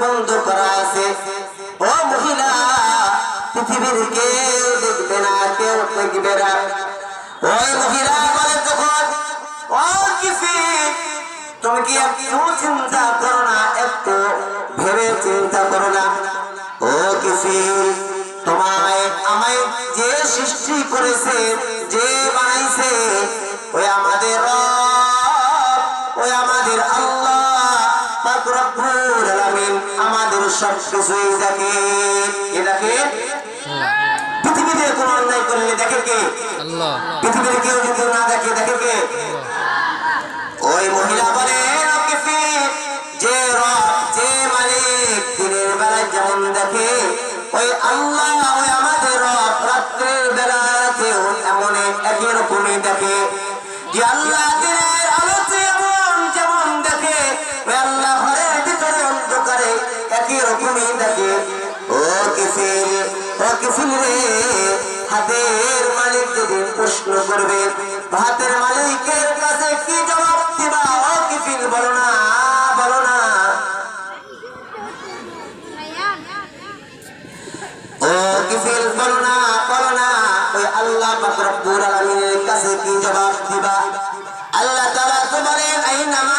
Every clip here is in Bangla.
বন্ধ করা আছে। ও মহিলা, পৃথিবীর কেউ দেখবে না, কেউ দেখবে না। ওই মহিলা বলে তখন, ও কিসি, তুমি কি একটু চিন্তা করো না, একটু ভেবে চিন্তা করো না? ও কিসি, তোমায় আমায় যে সৃষ্টি করেছে, যে বানাইছে, ওই আমাদের ওই আমাদের আল্লাহ আমাদের দেখে। কে দেখে? পৃথিবীতে কোনো অন্যায় করলে দেখে কে? পৃথিবীর কেউ যদি না দেখে দেখে কে? ওই মহিলা বলে যে রব যে মালিক দিনের বেলায় যেমন দেখে ওই আল্লাহ ওই আমাদের রব রাত্রের বেলাতেও এমন একই রকমই দেখে। যে আল্লাহ হাতের মালিক যদি প্রশ্ন করবে হাতের মালিকের কাছে কি জবাব দিবা? ও কিফিল, বলো না না। ও কিফিল, বলো আল্লাহ রব্বুল আলামিনের কাছে কি জবাব দিবা? আল্লাহ তাআলা তো আইনামা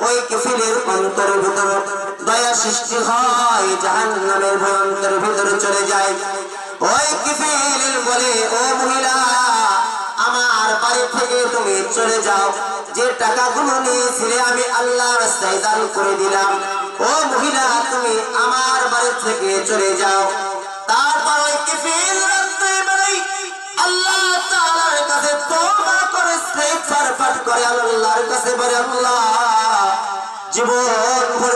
ওই কিফিলের অন্তর ভিতর দয়া সৃষ্টি হয় জাহান নামের ভয়ন্তর ভিতরে চলে যায়। ওই কিফিল বলে, ও মহিলা, আমার বাড়ি থেকে তুমি চলে যাও। যে টাকাগুলো নিয়েছিলে আমি আল্লাহ রাস্তায় দান করে দিলাম। ও মহিলা, তুমি আমার বাড়ি থেকে চলে যাও। তারপর ওই কিফিল আল্লাহ তাআলার করে ইস্তিগফার পাঠ করে, আল্লাহর কাছে বলে, আল্লাহ জীবন করে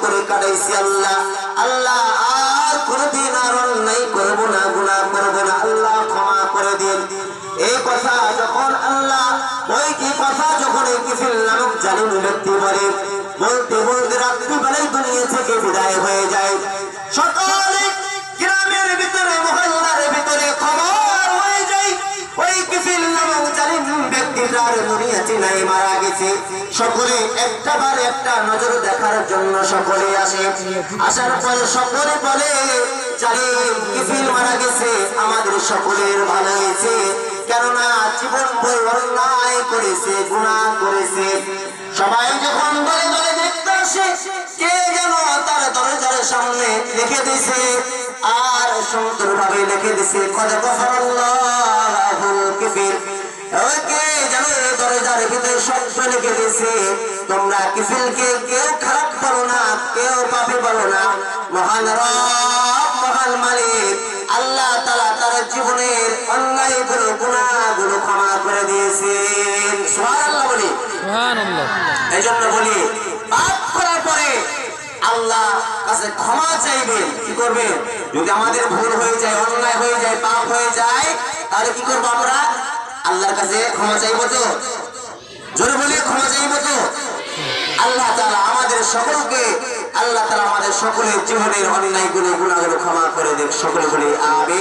করে কাটাইছি আল্লাহ। আল্লাহ আর কোনোদিন আর অন্যায় না, গুনাহ করব না, আল্লাহ ক্ষমা করে দিন। যখন আল্লাহ, ওই কি কথা যখন এই কিফিল নামক ব্যক্তি বলে মারা গেছে। সকলে একটা বার একটা নজর দেখার জন্য সকলে আসে। আসার সকলে বলে জালিম কিফিল মারা গেছে, আমাদের সকলের ভালো হয়েছে। কেননা জীবন বই করেছে, গুনাহ করেছে। সবাই যখন দলে দলে দেখতে আসে, কে যেন তার দরজার সামনে লিখে দিছে আর সুন্দর ভাবে লিখে দিছে কদে গফরাল্লাহুল কিফির ওই কে তোমরা কিফিলকে কেউ খারাপ বলো না? কেউ পাপি বলো না? মহান রব মহান মালিক আল্লাহ তাআলা তার জীবনের অন্যায়গুলো গুনাহগুলো ক্ষমা করে দিয়েছেন। সুবহানাল্লাহ বলি। এই জন্য বলি পাপ করার পরে আল্লাহ কাছে ক্ষমা চাইবেন কি করবেন? যদি আমাদের ভুল হয়ে যায় অন্যায় হয়ে যায় পাপ হয়ে যায় তাহলে কি করব আমরা? আল্লাহর কাছে ক্ষমা চাইব তো? জোরে বলি ক্ষমা চাইব তো? আল্লাহ তারা আমাদের সকলকে, আল্লাহ তারা আমাদের সকলের জীবনের অন্যায়গুলো গুণাগুলো ক্ষমা করে দেবে সকলে বলি, আমিন।